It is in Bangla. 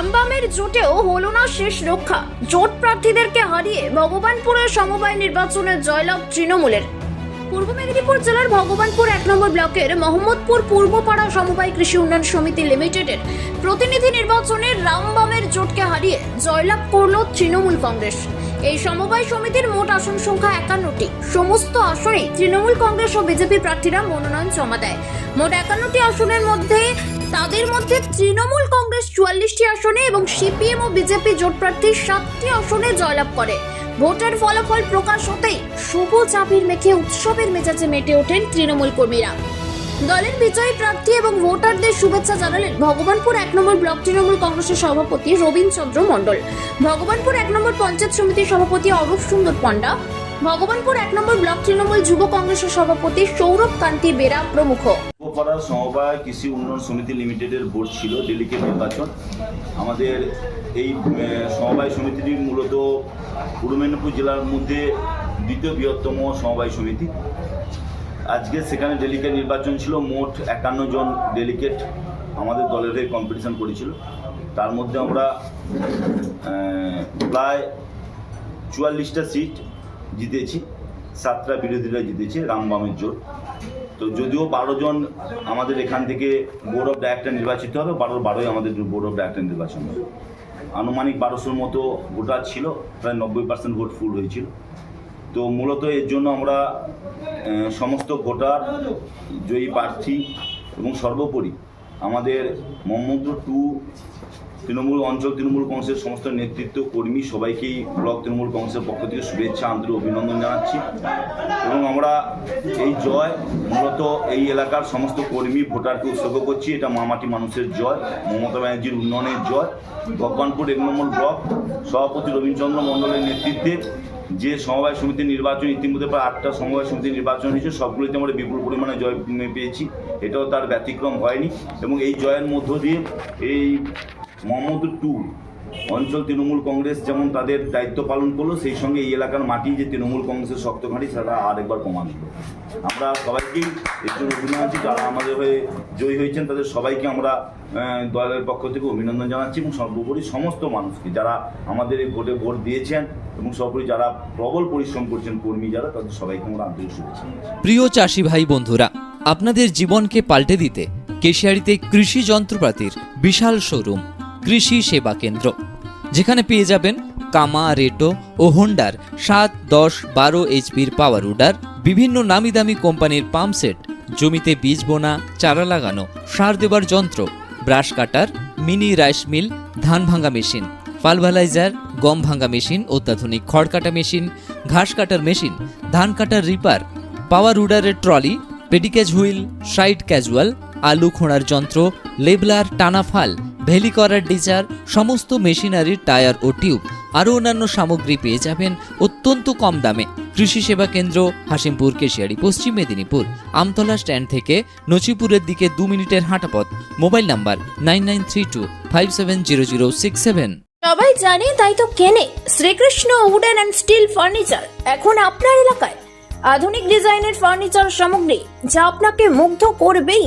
জোটেও হলো না শেষ রক্ষা। জোট প্রার্থীদেরকে হারিয়ে ভগবানপুরের সমবায় নির্বাচনে জয়লাভ তৃণমূলের। পূর্ব মেদিনীপুর জেলার ভগবানপুর এক নম্বর ব্লকের মোহাম্মদপুর পূর্বপাড়া সমবায় কৃষি উন্নয়ন সমিতি লিমিটেডের প্রতিনিধি নির্বাচনে রামবামের জোটকে হারিয়ে জয়লাভ করল তৃণমূল কংগ্রেস। এই সমবায় সমিতির মোট আসন সংখ্যা একান্নটি। সমস্ত আসনেই তৃণমূল কংগ্রেস ও বিজেপি প্রার্থীরা মনোনয়ন জমা দেয়। মোট একান্নটি আসনের মধ্যে তাদের মধ্যে তৃণমূল চুয়াল্লিশটি আসনে এবং সিপিএম ও বিজেপি জোট প্রার্থী সাতটি আসনে জয়লাভ করে। ভোটের ফলাফল প্রকাশ হতেই শুভ চাবির মেখে উৎসবের মেজাজে মেটে ওঠেন তৃণমূল কর্মীরা। দলের বিজয়ী প্রার্থী এবং ভোটারদের শুভেচ্ছা জানালেন ভগবানপুর এক নম্বর ব্লক তৃণমূল কংগ্রেসের সভাপতি রবীন চন্দ্র মণ্ডল। ভগবানপুর এক নম্বর পঞ্চায়েত সমিতির সভাপতি অরূপ সুন্দর পণ্ডা। ভগবানপুর এক নম্বর ব্লক তৃণমূল যুব কংগ্রেসের সভাপতি সৌরভ কান্তি বেরা প্রমুখ। পূর্বপাড়া সমবায় কৃষি উন্নয়ন সমিতি লিমিটেডের বোর্ড ছিল ডেলিগেট নির্বাচন। আমাদের এই সমবায় সমিতিটি মূলত পূর্ব মেদিনীপুর জেলার মধ্যে দ্বিতীয় বৃহত্তম সমবায় সমিতি। আজকে সেখানে ডেলিগেট নির্বাচন ছিল, মোট একান্ন জন ডেলিগেট আমাদের দলের হয়ে কম্পিটিশন করেছিল। তার মধ্যে আমরা প্রায় চুয়াল্লিশটা সিট জিতেছি, সাতটা বিরোধীরা জিতেছে, রামবামের জোট। তো যদিও বারো জন আমাদের এখান থেকে বোর্ড অফ ডাইরেক্টর নির্বাচিত হবে, বারো, বারোই আমাদের বোর্ড অফ ডাইরেক্টর নির্বাচন হবে। আনুমানিক বারোশোর মতো ভোটার ছিল, প্রায় নব্বই পার্সেন্ট ভোট ফুল হয়েছিল। তো মূলত এর জন্য আমরা সমস্ত ভোটার, জয়ী প্রার্থী এবং সর্বোপরি আমাদের মোহাম্মদপুর টু তৃণমূল অঞ্চল, তৃণমূল কংগ্রেসের সমস্ত নেতৃত্ব, কর্মী সবাইকেই ব্লক তৃণমূল কংগ্রেসের পক্ষ থেকে শুভেচ্ছা, আন্তরিক অভিনন্দন জানাচ্ছি। এবং আমরা এই জয় মূলত এই এলাকার সমস্ত কর্মী, ভোটারকে উৎসর্গ করছি। এটা মামাটি মানুষের জয়, মমতা ব্যানার্জির উন্নয়নের জয়। ভগবানপুর এক নম্বর ব্লক, সভাপতি রবীন্দ্রচন্দ্র মণ্ডলের নেতৃত্বে যে সমবায় সমিতির নির্বাচন, ইতিমধ্যে প্রায় আটটা সমবায় সমিতির নির্বাচন হয়েছে। সবগুলিতে আমরা বিপুল পরিমাণে জয় পেয়েছি। এটাও তার ব্যতিক্রম হয়নি। এবং এই জয়ের মধ্য দিয়ে এই মোহাম্মদপুর অঞ্চল তৃণমূল কংগ্রেস যেমন তাদের দায়িত্ব পালন করল, সেই সঙ্গে এই এলাকার মাটি যে তৃণমূল কংগ্রেসের শক্ত ঘাঁটি, সেটা আরেকবার প্রমাণ দিল আমরা সবাইকেই একটু অভিনন্দন জানাচ্ছি যারা আমাদের হয়ে জয়ী হয়েছেন, তাদের সবাইকে আমরা দলের পক্ষ থেকে অভিনন্দন জানাচ্ছি এবং সর্বোপরি সমস্ত মানুষকে, যারা আমাদের এই ভোটে ভোট দিয়েছেন এবং সর্বোপরি যারা প্রবল পরিশ্রম করছেন কর্মী যারা, তাদের সবাইকে আমরা আন্তরিক শুভেচ্ছা প্রিয় চাষি ভাই বন্ধুরা, আপনাদের জীবনকে পাল্টে দিতে কেশিয়ারিতে কৃষি যন্ত্রপাতির বিশাল শোরুম। কৃষি সেবা কেন্দ্র, যেখানে পেয়ে যাবেন কামা, রেটো ও হোন্ডার সাত, দশ, বারো এইচপির পাওয়ার উডার বিভিন্ন নামি দামি কোম্পানির পাম্প সেট, জমিতে বীজ বোনা, চারা লাগানো, সার দেবার যন্ত্র, brush cutter, mini rice mill, ধান ভাঙা মেশিন পালভালাইজার গম ভাঙা মেশিন, অত্যাধুনিক খড় কাটা মেশিন, ঘাস কাটার মেশিন, ধান কাটার reaper, power উডারের trolley paddy cage wheel, side casual, আলু খোঁড়ার যন্ত্র, লেবলার টানা ফাল ভেলি করার ডিজার, সমস্ত মেশিনারির টায়ার ও টিউব আরও অন্যান্য সামগ্রী পেয়ে যাবেন অত্যন্ত কম দামে। কৃষি সেবা কেন্দ্র হাসিমপুর কেশিয়ারি, পশ্চিম মেদিনীপুর। আমতলা স্ট্যান্ড থেকে নচিপুরের দিকে দু মিনিটের হাঁটাপথ। Mobile number nine nine three two five seven zero zero six seven. সবাই জানে তাই তো কেনে, Shrikrishna wooden and steel furniture. এখন আপনার এলাকায়। আধুনিক ডিজাইনের ফার্নিচার সামগ্রী, যা আপনাকে মুগ্ধ করবেই।